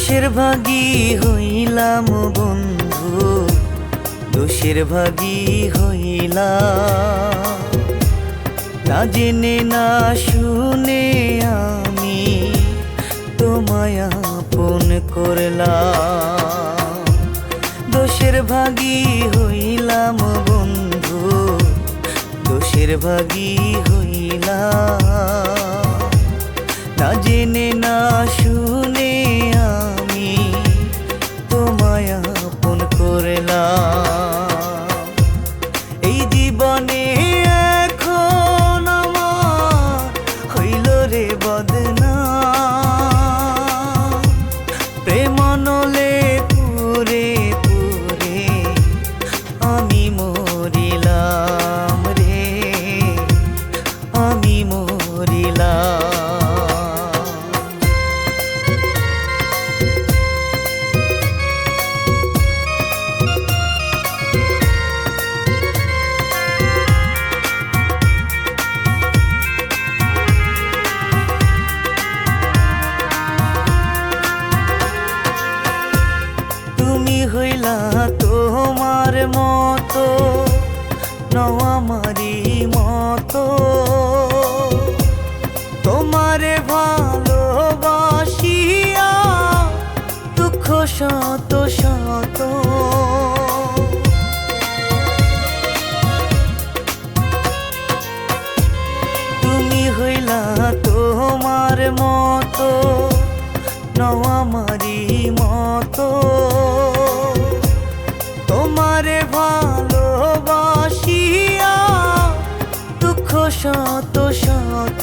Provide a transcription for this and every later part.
দোষের ভাগী হইলাম বন্ধু, দোষের ভাগী হইলাম। না জেনে না শুনে আমি তোমায় আপন করলাম। দোষের ভাগী হইলাম বন্ধু, দোষের ভাগী হইলাম। না জেনে না শুনে মতো, নও আমারই মতো। তোমারে ভালোবাসিয়া দুঃখ শত শত। তুমি হইলা তোমার মতো, নও আমারই মতো। ভালোবাসিয়া দুঃখ শত শত।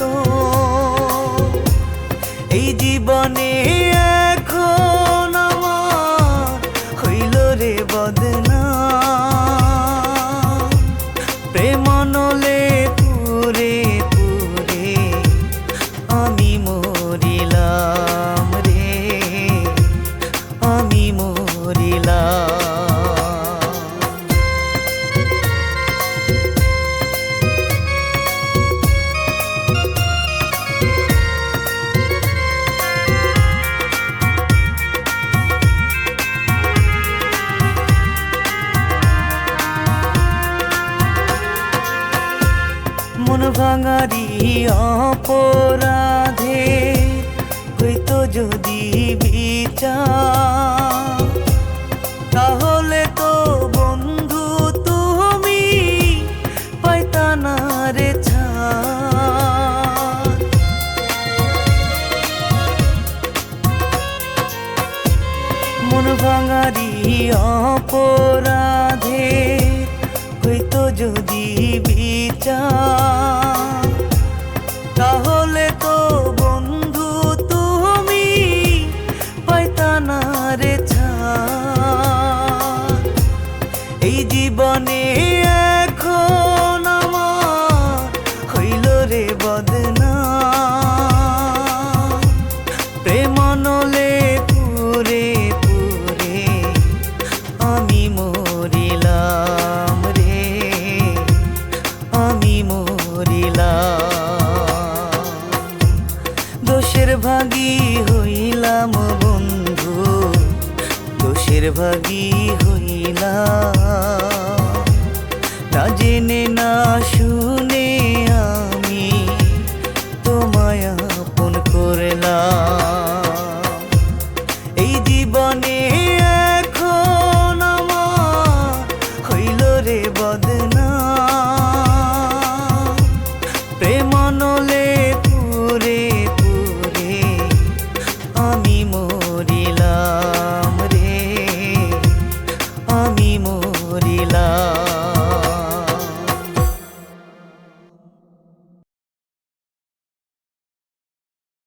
এই জীবনে এখন আমার হইল রে বদনা। প্রেমনলে পুরে ভাঙারি অপরাধে হইতো যদি বিচার ভাগী হইলাম।